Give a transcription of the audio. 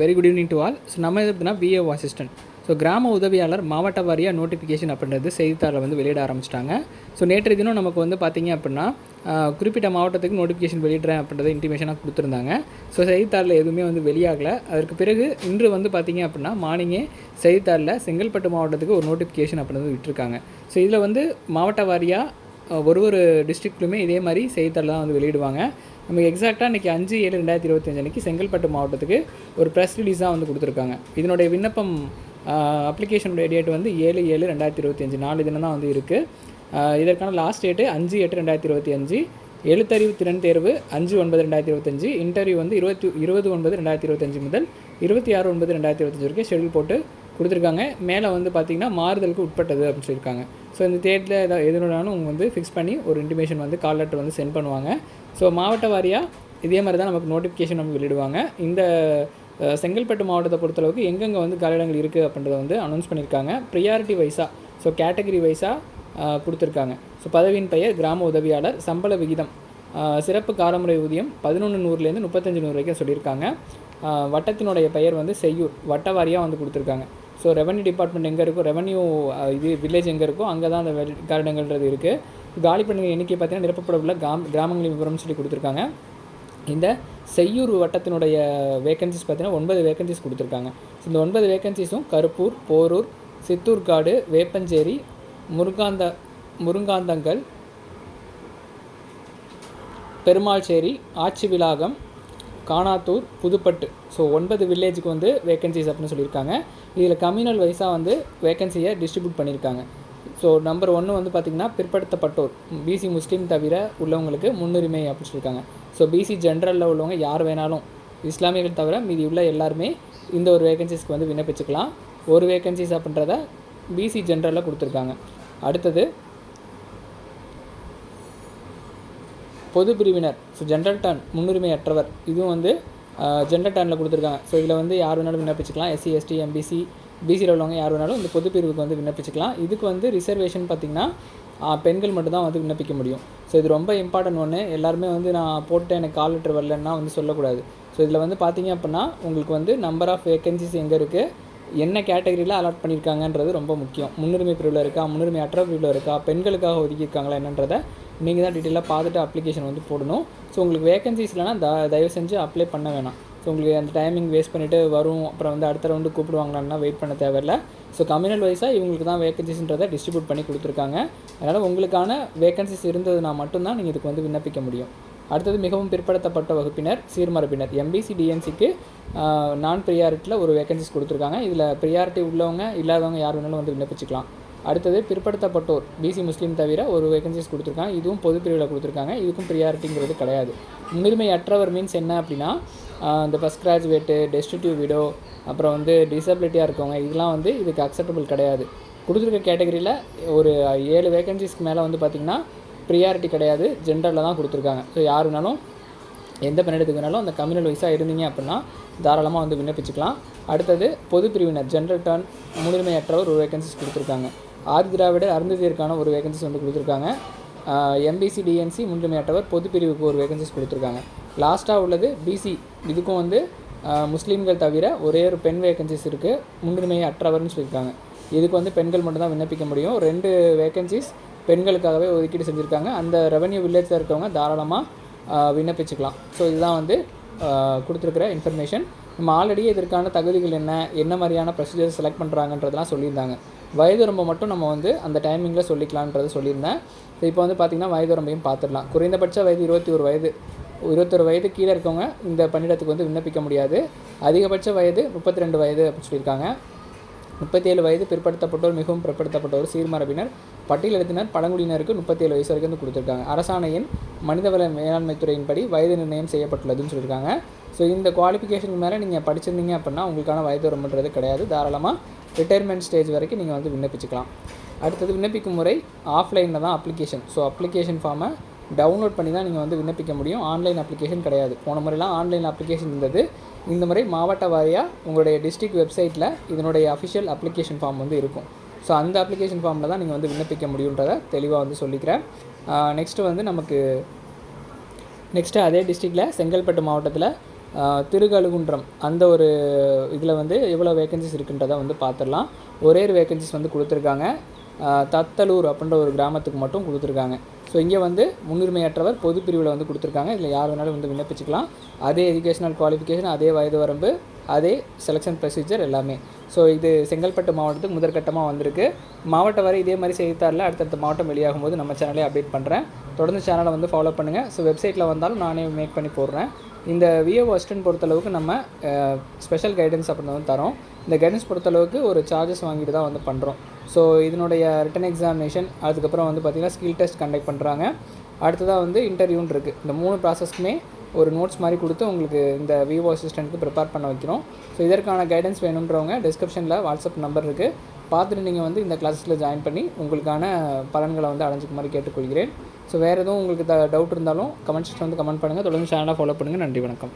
Very good evening to all so நம்ம எதுனா எப்படின்னா பிஏஓ அசிஸ்டன்ட் ஸோ கிராம உதவியாளர் மாவட்ட வாரியாக நோட்டிஃபிகேஷன் அப்படின்றது செய்தித்தாளில் வந்து வெளியிட ஆரம்பிச்சிட்டாங்க. ஸோ நேற்று தினம் நமக்கு வந்து பார்த்திங்க அப்படின்னா குறிப்பிட்ட மாவட்டத்துக்கு நோட்டிஃபிகேஷன் வெளியிடுறேன் அப்படின்றத இன்டிமேஷனாக கொடுத்துருந்தாங்க. ஸோ செய்தித்தாளில் எதுவுமே வந்து வெளியாகலை. அதற்கு பிறகு இன்று வந்து பார்த்தீங்க அப்படின்னா மார்னிங்கே செய்தித்தாளில் செங்கல்பட்டு மாவட்டத்துக்கு ஒரு நோட்டிஃபிகேஷன் அப்படின்றது விட்டுருக்காங்க. ஸோ இதில் வந்து மாவட்ட வாரியாக ஒரு ஒரு டிஸ்ட்ரிக்ட்லையுமே இதே மாதிரி செய்தித்தாள் தான் வந்து வெளியிடுவாங்க. நமக்கு எக்ஸாக்டாக இன்றைக்கி அஞ்சு ஏழு ரெண்டாயிரத்தி இருபத்தஞ்சு அன்றைக்கி செங்கல்பட்டு மாவட்டத்துக்கு ஒரு ப்ரெஸ் ரிலீஸாக வந்து கொடுத்துருக்காங்க. இதனுடைய விண்ணப்பம் அப்ளிகேஷனுடைய டேட் வந்து ஏழு ஏழு ரெண்டாயிரத்தி இருபத்தஞ்சு. நாலு தினம் தான் வந்து இருக்குது இதற்கான லாஸ்ட் டேட்டு அஞ்சு எட்டு ரெண்டாயிரத்தி இருபத்தி அஞ்சு எழுத்தறிவு திறன் தேர்வு அஞ்சு ஒன்பது ரெண்டாயிரத்தி இருபத்தஞ்சு. இன்டர்வியூ வந்து இருபத்தி இருபது ஒன்பது ரெண்டாயிரத்தி இருபத்தஞ்சு முதல் இருபத்தி ஆறு ஒன்பது ரெண்டாயிரத்தி இருபத்தஞ்சு வரைக்கும் ஷெடியூல் போட்டு கொடுத்துருக்காங்க. மேலே வந்து பார்த்திங்கன்னா மாறுதலுக்கு உட்பட்டது அப்படின்னு சொல்லியிருக்காங்க. ஸோ இந்த தேட்டில் ஏதாவது எதுனாலும் அவங்க வந்து ஃபிக்ஸ் பண்ணி ஒரு இன்டிமேஷன் வந்து கால் லெட்டர் வந்து சென்ட் பண்ணுவாங்க. ஸோ மாவட்ட வாரியாக இதே மாதிரி தான் நமக்கு நோட்டிஃபிகேஷன் நமக்கு வெளியிடுவாங்க. இந்த செங்கல்பட்டு மாவட்டத்தை பொறுத்தளவுக்கு எங்கெங்கே வந்து காலிடங்கள் இருக்குது அப்படின்றத வந்து அனௌன்ஸ் பண்ணியிருக்காங்க. ப்ரியாரிட்டி வைஸாக ஸோ கேட்டகரி வைஸாக கொடுத்துருக்காங்க. ஸோ பதவியின் பெயர் கிராம உதவியாளர் சம்பள விகிதம் சிறப்பு காலமுறை ஊதியம் பதினொன்று நூறுலேருந்து முப்பத்தஞ்சு நூறு வரைக்கும் சொல்லியிருக்காங்க. வட்டத்தினுடைய பெயர் வந்து செய்யூர் வட்ட வாரியாக வந்து கொடுத்துருக்காங்க. ஸோ ரெவன்யூ டிபார்ட்மெண்ட் எங்கே இருக்கோ ரெவன்யூ இது வில்லேஜ் எங்கே இருக்கோ அங்கே தான் அந்த வெல்- இருக்குது காலி பண்ணுற எண்ணிக்கை பார்த்தீங்கன்னா நிரப்பப்பட உள்ள கிராமங்களின் விவரம்னு சொல்லி கொடுத்துருக்காங்க. இந்த செய்யூர் வட்டத்தினுடைய வேகன்சிஸ் பார்த்தீங்கன்னா ஒன்பது வேகன்சிஸ் கொடுத்துருக்காங்க. ஸோ இந்த ஒன்பது வேகன்சிஸும் கருப்பூர் போரூர் சித்தூர்காடு வேப்பஞ்சேரி முருகாந்த முருங்காந்தங்கல் பெருமாள்சேரி ஆச்சி விலாகம் காணாத்தூர் புதுப்பட்டு. ஸோ ஒன்பது வில்லேஜுக்கு வந்து வேகன்சிஸ் அப்படின்னு சொல்லியிருக்காங்க. இதில் கம்யூனல் வைஸாக வந்து வேகன்சியை டிஸ்ட்ரிபியூட் பண்ணியிருக்காங்க. ஸோ நம்பர் ஒன்று வந்து பார்த்திங்கன்னா பிற்படுத்தப்பட்டோர் பிசி முஸ்லீம் தவிர உள்ளவங்களுக்கு முன்னுரிமை அப்படின்னு சொல்லியிருக்காங்க. ஸோ பிசி ஜென்ரலில் உள்ளவங்க யார் வேணாலும் இஸ்லாமியர்கள் தவிர மீதி உள்ள எல்லாருமே இந்த ஒரு வேகன்சிஸ்க்கு வந்து விண்ணப்பிச்சுக்கலாம். ஒரு வேகன்சிஸ் அப்படின்றத பிசி ஜென்ரலில் கொடுத்துருக்காங்க. அடுத்தது பொது பிரிவினர் ஸோ ஜென்ரல் டர்ன் முன்னுரிமை அற்றவர் இதுவும் வந்து ஜென்ரல் டர்னில் கொடுத்துருக்காங்க. ஸோ இதில் வந்து யார் வேணாலும் விண்ணப்பிச்சுக்கலாம். எஸ்சி எஸ்டி எம்பிசி பிசியில் உள்ளவங்க யார் வேணாலும் இந்த பொது பிரிவுக்கு வந்து விண்ணப்பிச்சுக்கலாம். இதுக்கு வந்து ரிசர்வேஷன் பார்த்திங்கன்னா பெண்கள் மட்டும்தான் வந்து விண்ணப்பிக்க முடியும். ஸோ இது ரொம்ப இம்பார்ட்டன்ட் ஒன்று எல்லாருமே வந்து நான் போட்டு எனக்கு கால் லெட்டர் வரலன்னா வந்து சொல்லக்கூடாது. ஸோ இதில் வந்து பார்த்தீங்க அப்படின்னா உங்களுக்கு வந்து நம்பர் ஆஃப் வேகன்சிஸ் எங்கே இருக்குது என்ன கேட்டகரியில் அலாட் பண்ணியிருக்காங்கன்றது ரொம்ப முக்கியம். முன்னுரிமை பிரிவில் இருக்கா முன்னுரிமை அற்ற பிரிவில் இருக்கா பெண்களுக்காக ஒதுக்கியிருக்காங்களா என்னன்றதை நீங்கள் தான் டீட்டெயிலாக பார்த்துட்டு அப்ளிகேஷன் வந்து போடணும். ஸோ உங்களுக்கு வேகன்சிஸ் இல்லைனா த தயவு செஞ்சு அப்ளை பண்ண வேணாம். ஸோ உங்களுக்கு அந்த டைமிங் வேஸ்ட் பண்ணிவிட்டு வரும் அப்புறம் வந்து அடுத்த ரவுண்டு கூப்பிடுவாங்களான்னா வெயிட் பண்ண தேவையில்ல. ஸோ கம்யூனல் வைஸாக இவங்களுக்கு தான் வேகன்சிஸ்ன்றதை டிஸ்ட்ரிபியூட் பண்ணி கொடுத்துருக்காங்க. அதனால் உங்களுக்கான வேகன்சிஸ் இருந்ததுனால் மட்டும்தான் நீங்கள் இதுக்கு வந்து விண்ணப்பிக்க முடியும். அடுத்தது மிகவும் பிற்படுத்தப்பட்ட வகுப்பினர் சீர்மரபினர். எம்பிசி டிஎன்சிக்கு நான் ப்ரியாரிட்டியில் ஒரு வேகன்சிஸ் கொடுத்துருக்காங்க. இதில் ப்ரியாரிட்டி உள்ளவங்க இல்லாதவங்க யார் வேணாலும் வந்து விண்ணப்பிச்சுக்கலாம். அடுத்தது பிற்படுத்தப்பட்டோர் பிசி முஸ்லீம் தவிர ஒரு வேகன்சிஸ் கொடுத்துருக்காங்க. இதுவும் பொது பிரிவில் கொடுத்துருக்காங்க. இதுக்கும் ப்ரியாரிட்டிங்கிறது கிடையாது. முன்னுரிமையற்றவர் மீன்ஸ் என்ன அப்படின்னா இந்த ஃபஸ்ட் கிராஜுவேட்டு டெஸ்டிடியூ விடோ அப்புறம் வந்து டிசபிலிட்டியாக இருக்கவங்க இதெல்லாம் வந்து இதுக்கு அக்செப்டபிள் கிடையாது. கொடுத்துருக்க கேட்டகரியில் ஒரு ஏழு வேகன்சிஸ்க்கு மேலே வந்து பார்த்திங்கன்னா ப்ரியாரிட்டி கிடையாது. ஜென்ரலில் தான் கொடுத்துருக்காங்க. ஸோ யார் வேணாலும் எந்த பெண்ணெடுத்துக்கு வேணாலும் அந்த கம்யூனல் வைஸாக இருந்தீங்க அப்படின்னா தாராளமாக வந்து விண்ணப்பிச்சுக்கலாம். அடுத்தது பொது பிரிவினர் ஜென்ரல் டர்ன் முன்னுரிமையற்றவர் ஒரு வேகன்சிஸ் கொடுத்துருக்காங்க. ஆதி திராவிடர் அருந்ததியருக்கான ஒரு வேகன்சிஸ் வந்து கொடுத்துருக்காங்க. எம்பிசி டிஎன்சி முன்னுரிமையற்றவர் பொது பிரிவுக்கு ஒரு வேகன்சிஸ் கொடுத்துருக்காங்க. லாஸ்ட்டாக உள்ளது பிசி இதுக்கும் வந்து முஸ்லீம்கள் தவிர ஒரே ஒரு பெண் வேகன்சிஸ் இருக்குது முன்னுரிமை அற்றவர்னு சொல்லியிருக்காங்க. இதுக்கு வந்து பெண்கள் மட்டும்தான் விண்ணப்பிக்க முடியும். ரெண்டு வேகன்சிஸ் பெண்களுக்காகவே ஒதுக்கீடு செஞ்சுருக்காங்க. அந்த ரெவன்யூ வில்லேஜில் இருக்கவங்க தாராளமாக விண்ணப்பிச்சுக்கலாம். ஸோ இதுதான் வந்து கொடுத்துருக்குற இன்ஃபர்மேஷன் நம்ம ஆல்ரெடி இதற்கான தகுதிகள் என்ன? என்ன மாதிரியான ப்ரொசீஜர் செலக்ட் பண்ணுறாங்கன்றதெல்லாம் சொல்லியிருந்தாங்க. வயது ரொம்ப மட்டும் நம்ம வந்து அந்த டைமிங்கில் சொல்லிக்கலான்றது சொல்லியிருந்தேன். ஸோ இப்போ வந்து பார்த்திங்கன்னா வயது வரம்பையும் பார்த்துடலாம் குறைந்தபட்ச வயது இருபத்தி ஒரு வயது. இருபத்தொரு வயது கீழே இருக்கவங்க இந்த பணியிடத்துக்கு வந்து விண்ணப்பிக்க முடியாது. அதிகபட்ச வயது முப்பத்தி ரெண்டு வயது அப்படின்னு சொல்லியிருக்காங்க. முப்பத்தேழு வயது பிற்படுத்தப்பட்டோர் மிகவும் பிற்படுத்தப்பட்டோர் சீர்மரபினர். பட்டியலிடத்தினர் பழங்குடியினருக்கு முப்பத்தேழு வயசு வரைக்கும் வந்து கொடுத்துருக்காங்க அரசாணையின் மனிதவள மேலாண்மை துறையின்படி வயது நிர்ணயம் செய்யப்பட்டுள்ளதுன்னு சொல்லியிருக்காங்க. ஸோ இந்த குவாலிஃபிகேஷனுக்கு மேலே நீங்கள் படிச்சிருந்தீங்க அப்படின்னா உங்களுக்கான வயது வரம்புன்றது கிடையாது. தாராளமாக ரிட்டையர்மெண்ட் ஸ்டேஜ் வரைக்கும் நீங்கள் வந்து விண்ணப்பிச்சுக்கலாம். அடுத்தது விண்ணப்பிக்கும் முறை ஆஃப்லைனில் தான் அப்ளிகேஷன் ஸோ அப்ளிகேஷன் ஃபார்மை டவுன்லோட் பண்ணி தான் நீங்கள் வந்து விண்ணப்பிக்க முடியும். ஆன்லைன் அப்ளிகேஷன் கிடையாது. போன முறையெல்லாம் ஆன்லைன் அப்ளிகேஷன் இருந்தது. இந்த முறை மாவட்ட வாரியாக உங்களுடைய டிஸ்ட்ரிக்ட் வெப்சைட்டில் இதனுடைய அஃபிஷியல் அப்ளிகேஷன் ஃபார்ம் வந்து இருக்கும். ஸோ அந்த அப்ளிகேஷன் ஃபார்மில் தான் நீங்கள் வந்து விண்ணப்பிக்க முடியுன்றதை தெளிவாக வந்து சொல்லிக்கிறேன். நெக்ஸ்ட்டு வந்து நமக்கு நெக்ஸ்ட்டு அதே டிஸ்ட்ரிக்டில் செங்கல்பட்டு மாவட்டத்தில் திருகழுகுன்றம் அந்த ஒரு இதில் வந்து எவ்வளோ வேகன்சிஸ் இருக்குன்றதை வந்து பார்த்துடலாம். ஒரே ஒரு வேகன்சிஸ் வந்து கொடுத்துருக்காங்க. தத்தலூர் அப்படின்ற ஒரு கிராமத்துக்கு மட்டும் கொடுத்துருக்காங்க. ஸோ இங்கே வந்து முன்னுரிமையற்றவர் பொது பிரிவில் வந்து கொடுத்துருக்காங்க. இதில் யார் வேணாலும் வந்து விண்ணப்பிச்சுக்கலாம். அதே எஜுகேஷனல் குவாலிஃபிகேஷன் அதே வயது வரம்பு அதே செலெக்ஷன் ப்ரொசீஜர் எல்லாமே. ஸோ இது செங்கல்பட்டு மாவட்டத்துக்கு முதற்கட்டமாக வந்திருக்கு. மாவட்டம் வரை இதே மாதிரி செய்தித்தாளில் அடுத்தடுத்த மாவட்டம் வெளியாகும் போது நம்ம சேனலே அப்டேட் பண்ணுறேன் தொடர்ந்து சேனலை வந்து ஃபாலோ பண்ணுங்கள் ஸோ வெப்சைட்டில் வந்தாலும் நானே மேக் பண்ணி போடுறேன். இந்த விஏஓ அசிஸ்டன்ட் பொறுத்தளவுக்கு நம்ம ஸ்பெஷல் கைடன்ஸ் அப்படின்னு வந்து தரோம். இந்த கைடன்ஸ் பொறுத்தளவுக்கு ஒரு சார்ஜஸ் வாங்கிட்டு தான் வந்து பண்ணுறோம் ஸோ இதனுடைய ரிட்டன் எக்ஸாமினேஷன் அதுக்கப்புறம் வந்து பார்த்திங்கன்னா ஸ்கில் டெஸ்ட் கண்டக்ட் பண்ணுறாங்க அடுத்ததாக வந்து இன்டர்வியூன் இருக்குது இந்த மூணு ப்ராசஸ்க்குமே ஒரு நோட்ஸ் மாதிரி கொடுத்து உங்களுக்கு இந்த விவோ அசிஸ்டண்ட்டுக்கு ப்ரிப்பேர் பண்ண வைக்கிறோம். ஸோ இதற்கான கைடன்ஸ் வேணுன்றவங்க டிஸ்கிரிப்ஷனில் வாட்ஸ்அப் நம்பர் இருக்குது பார்த்துட்டு நீங்கள் வந்து இந்த கிளாஸஸில் ஜாயின் பண்ணி உங்களுக்கான பலன்களை வந்து அடைஞ்சிக்குமாறு கேட்டுக்கொள்கிறேன். ஸோ வேறு எதுவும் உங்களுக்கு த டவுட் இருந்தாலும் கமெண்ட் செக்ஷன் வந்து கமெண்ட் பண்ணுங்கள் தொடர்ந்து சேனலாக ஃபாலோ பண்ணுங்கள் நன்றி வணக்கம்.